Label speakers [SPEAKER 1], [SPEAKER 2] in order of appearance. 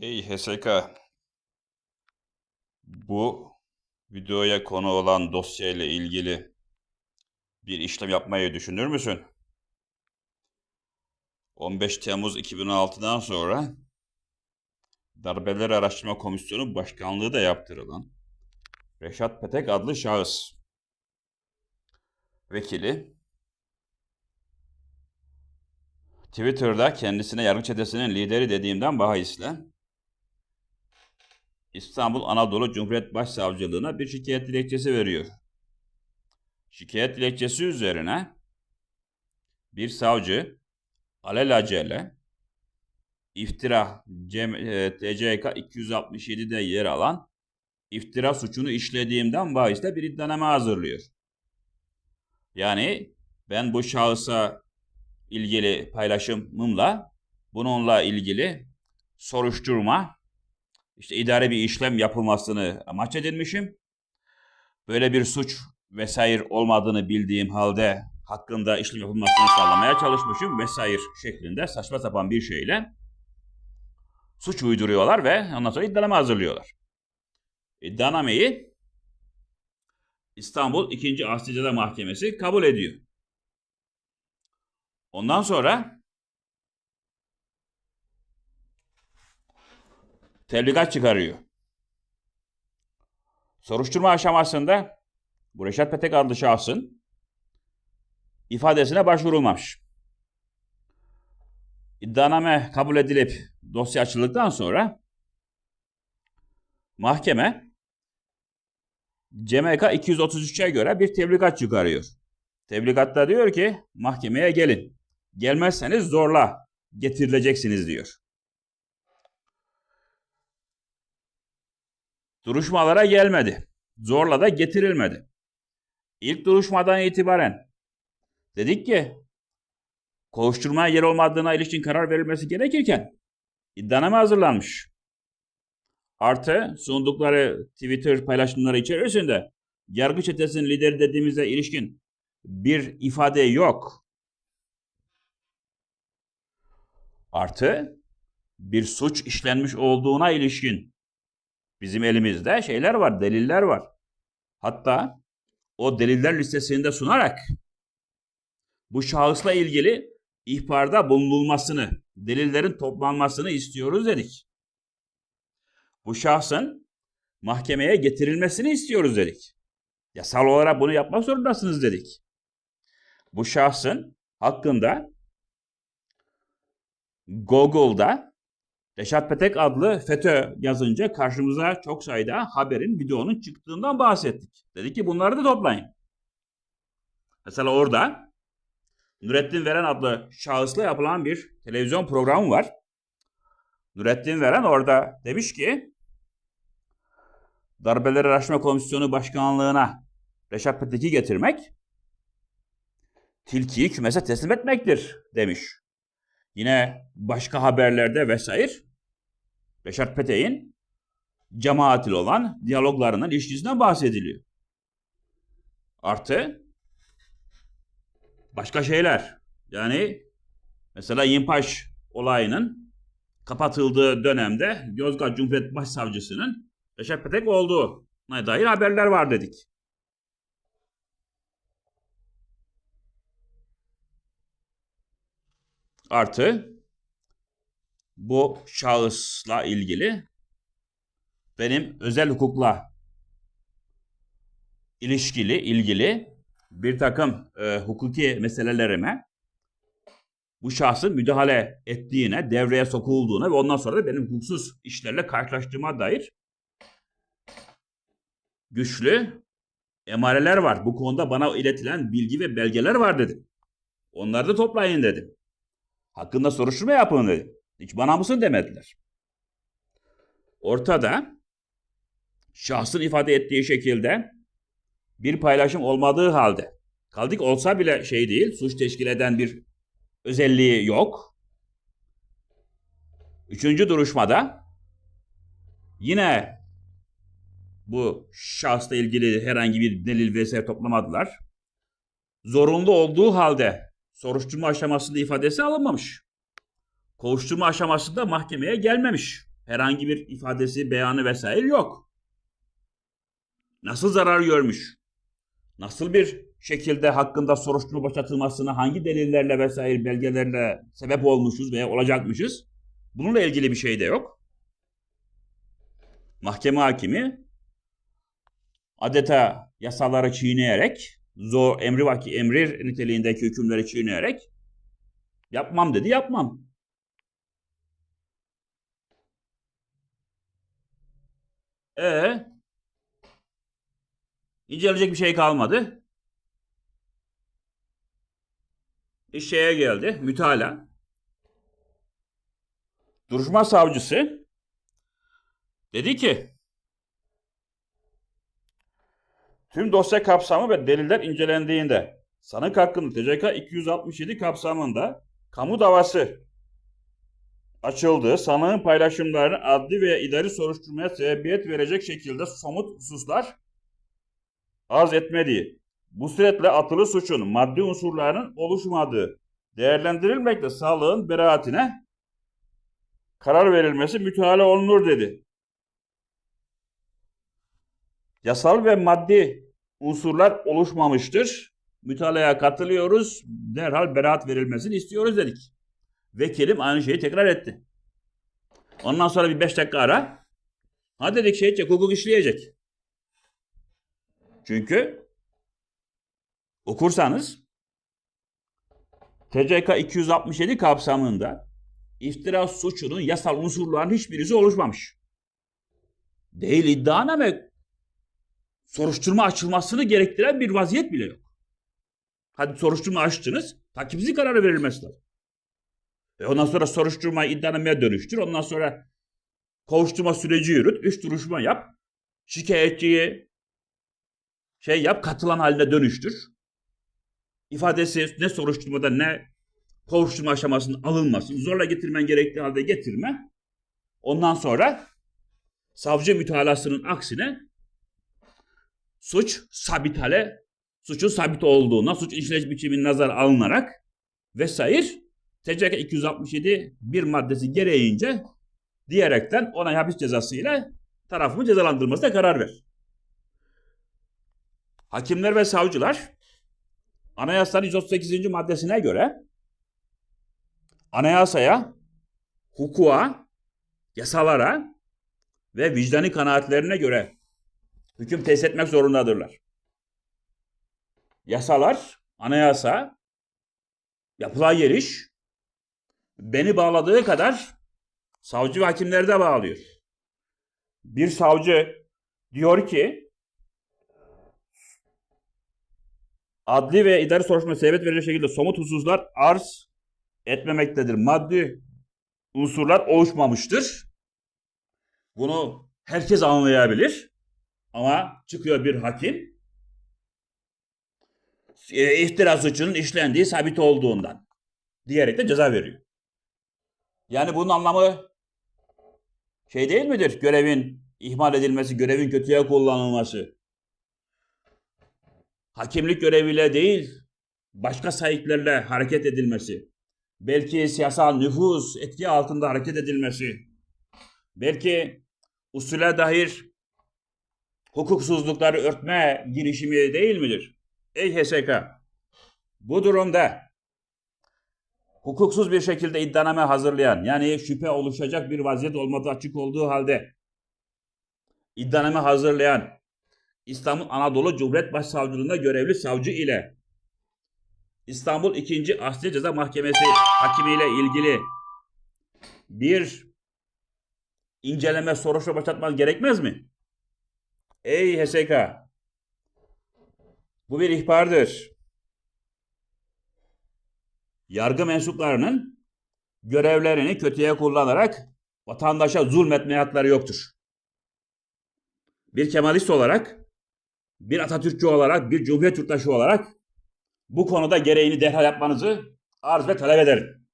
[SPEAKER 1] Hey HSK, bu videoya konu olan dosya ile ilgili bir işlem yapmayı düşünür müsün? 15 Temmuz 2016'dan sonra Darbeler Araştırma Komisyonu Başkanlığı da yaptırılan Reşat Petek adlı şahıs vekili Twitter'da kendisine yargı çetesinin lideri dediğimden bahisle İstanbul Anadolu Cumhuriyet Başsavcılığına bir şikayet dilekçesi veriyor. Şikayet dilekçesi üzerine bir savcı alelacele iftira e, TCK 267'de yer alan iftira suçunu işlediğimden bahisle bir iddianame hazırlıyor. Yani ben bu şahısa ilgili paylaşımımla bununla ilgili soruşturma işte idare bir işlem yapılmasını amaç edinmişim. Böyle bir suç vesaire olmadığını bildiğim halde hakkında işlem yapılmasını sağlamaya çalışmışım vesaire şeklinde saçma sapan bir şeyle suç uyduruyorlar ve ondan sonra iddianame hazırlıyorlar. İddianameyi İstanbul 2. Asli Mahkemesi kabul ediyor. Ondan sonra tebligat çıkarıyor. Soruşturma aşamasında bu Reşat Petek adlı şahsın ifadesine başvurulmamış. İddianame kabul edilip dosya açıldıktan sonra mahkeme CMK 233'e göre bir tebligat çıkarıyor. Tebligatta diyor ki mahkemeye gelin. Gelmezseniz zorla getirileceksiniz diyor. Duruşmalara gelmedi. Zorla da getirilmedi. İlk duruşmadan itibaren dedik ki kovuşturmaya yer olmadığına ilişkin karar verilmesi gerekirken iddianame hazırlanmış. Artı sundukları Twitter paylaşımları içerisinde yargı çetesinin lideri dediğimize ilişkin bir ifade yok. Artı bir suç işlenmiş olduğuna ilişkin bizim elimizde şeyler var, deliller var. Hatta o deliller listesinde sunarak bu şahısla ilgili ihbarda bulunulmasını, delillerin toplanmasını istiyoruz dedik. Bu şahsın mahkemeye getirilmesini istiyoruz dedik. Yasal olarak bunu yapmak zorundasınız dedik. Bu şahsın hakkında Google'da Reşat Petek adlı FETÖ yazınca karşımıza çok sayıda haberin, videonun çıktığından bahsettik. Dedik ki bunları da toplayın. Mesela orada Nurettin Veren adlı şahısla yapılan bir televizyon programı var. Nurettin Veren orada demiş ki Darbeler Araştırma Komisyonu Başkanlığına Reşat Petek'i getirmek tilkiyi kümese teslim etmektir demiş. Yine başka haberlerde vesaire Reşat Petek'in cemaatil olan diyaloglarının ilişkisinden bahsediliyor. Artı başka şeyler. Yani mesela Yimpaş olayının kapatıldığı dönemde Yozgat Cumhuriyet Başsavcısının Reşat Petek olduğuna dair haberler var dedik. Artı bu şahısla ilgili benim özel hukukla ilişkili, ilgili bir takım e, hukuki meselelerime bu şahsın müdahale ettiğine, devreye sokulduğuna ve ondan sonra da benim hukuksuz işlerle karşılaştığıma dair güçlü emareler var. Bu konuda bana iletilen bilgi ve belgeler var dedim. Onları da toplayın dedim. Hakkında soruşturma yapın dedim. Hiç bana mısın demediler. Ortada şahsın ifade ettiği şekilde bir paylaşım olmadığı halde kaldık olsa bile şey değil suç teşkil eden bir özelliği yok. Üçüncü duruşmada yine bu şahsla ilgili herhangi bir delil vesaire toplamadılar. Zorunlu olduğu halde soruşturma aşamasında ifadesi alınmamış. Kovuşturma aşamasında mahkemeye gelmemiş. herhangi bir ifadesi, beyanı vesaire yok. Nasıl zarar görmüş? Nasıl bir şekilde hakkında soruşturma başlatılmasına hangi delillerle vesaire belgelerle sebep olmuşuz veya olacakmışız? Bununla ilgili bir şey de yok. Mahkeme hakimi adeta yasaları çiğneyerek, zor emri vaki emri niteliğindeki hükümleri çiğneyerek yapmam dedi, yapmam. E inceleyecek bir şey kalmadı. İş şeye geldi, mütala. Duruşma savcısı dedi ki tüm dosya kapsamı ve deliller incelendiğinde sanık hakkında TCK 267 kapsamında kamu davası açıldığı sanığın paylaşımlarını adli veya idari soruşturmaya sebebiyet verecek şekilde somut hususlar arz etmediği, bu suretle atılı suçun maddi unsurlarının oluşmadığı değerlendirilmekle sağlığın beraatine karar verilmesi müteala olunur dedi. Yasal ve maddi unsurlar oluşmamıştır. Mütalaya katılıyoruz. Derhal beraat verilmesini istiyoruz dedik. Vekilim aynı şeyi tekrar etti. Ondan sonra bir beş dakika ara. Ha dedik şey edecek, hukuk işleyecek. Çünkü okursanız TCK 267 kapsamında iftira suçunun yasal unsurların hiçbirisi oluşmamış. Değil iddianame soruşturma açılmasını gerektiren bir vaziyet bile yok. Hadi soruşturma açtınız, takipsizlik kararı verilmesi lazım. E ondan sonra soruşturma iddianameye dönüştür. Ondan sonra kovuşturma süreci yürüt, üç duruşma yap. Şikayetçiyi şey yap, katılan haline dönüştür. İfadesi ne soruşturmada ne kovuşturma aşamasının alınmasın. Zorla getirmen gerektiği halde getirme. Ondan sonra savcı mütalasının aksine suç sabit hale, suçun sabit olduğuna, suç işleyiş biçiminin nazar alınarak vesaire TCK 267 bir maddesi gereğince diyerekten ona hapis cezası ile tarafımı cezalandırmasına karar ver. Hakimler ve savcılar Anayasanın 138. maddesine göre anayasaya, hukuka, yasalara ve vicdani kanaatlerine göre hüküm tesis etmek zorundadırlar. Yasalar, anayasa, yapılan geliş beni bağladığı kadar savcı ve hakimleri de bağlıyor. Bir savcı diyor ki adli ve idari soruşturma sebebiyet verecek şekilde somut hususlar arz etmemektedir. Maddi unsurlar oluşmamıştır. Bunu herkes anlayabilir. Ama çıkıyor bir hakim e, iftira suçunun işlendiği sabit olduğundan diyerek de ceza veriyor. Yani bunun anlamı şey değil midir? Görevin ihmal edilmesi, görevin kötüye kullanılması. Hakimlik göreviyle değil, başka sahiplerle hareket edilmesi. Belki siyasal nüfus etki altında hareket edilmesi. Belki usule dair hukuksuzlukları örtme girişimi değil midir? Ey HSK! Bu durumda hukuksuz bir şekilde iddianame hazırlayan, yani şüphe oluşacak bir vaziyet olmadığı açık olduğu halde iddianame hazırlayan İstanbul Anadolu Cumhuriyet Başsavcılığında görevli savcı ile İstanbul 2. Asliye Ceza Mahkemesi hakimiyle ilgili bir inceleme soruşturma başlatmanız gerekmez mi? Ey HSK! Bu bir ihbardır. Yargı mensuplarının görevlerini kötüye kullanarak vatandaşa zulmetmeye hakları yoktur. Bir Kemalist olarak, bir Atatürkçü olarak, bir Cumhuriyet yurttaşı olarak bu konuda gereğini derhal yapmanızı arz ve talep ederim.